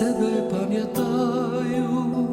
себе пам'ятаю.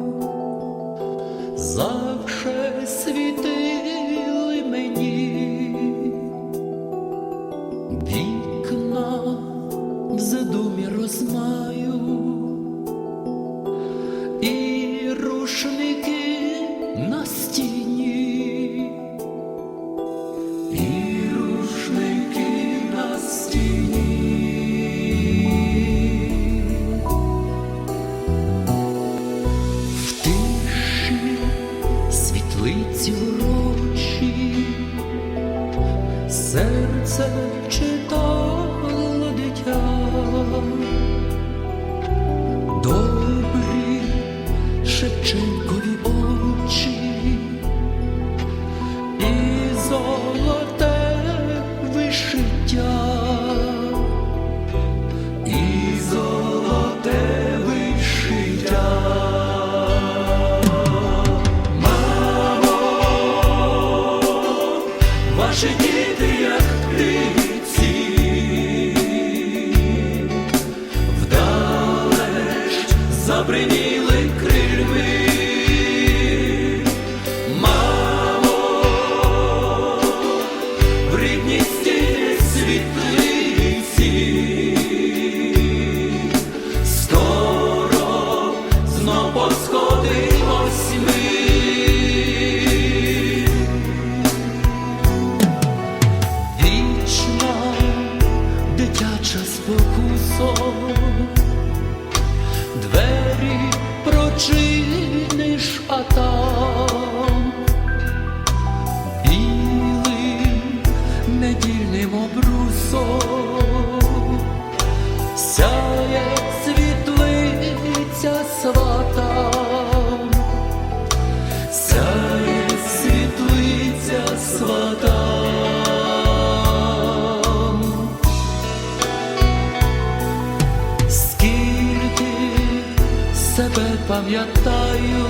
серце читало дитя, добрі Шевченкові. Aprender пам'ятаю,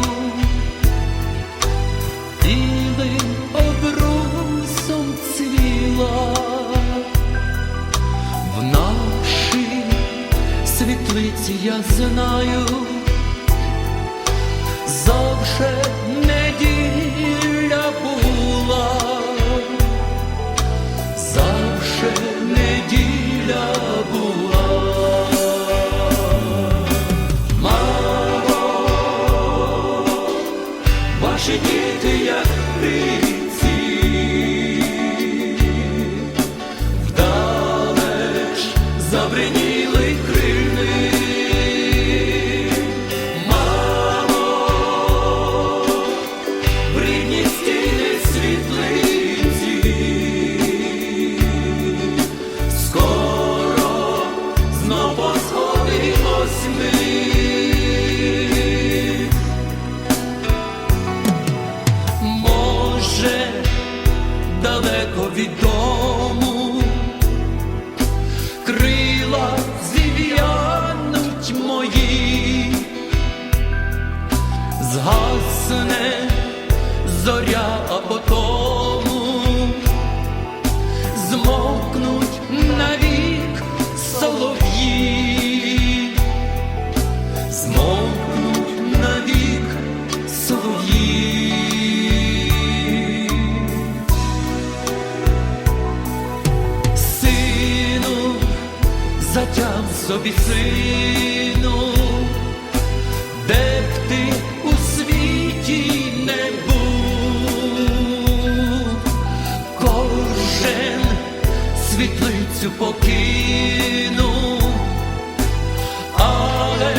білим обрусом цвіла в нашій світлиці я знаю завжди. Сину, затям собі сину, де б ти у світі не був, кожен світлицю покинув, але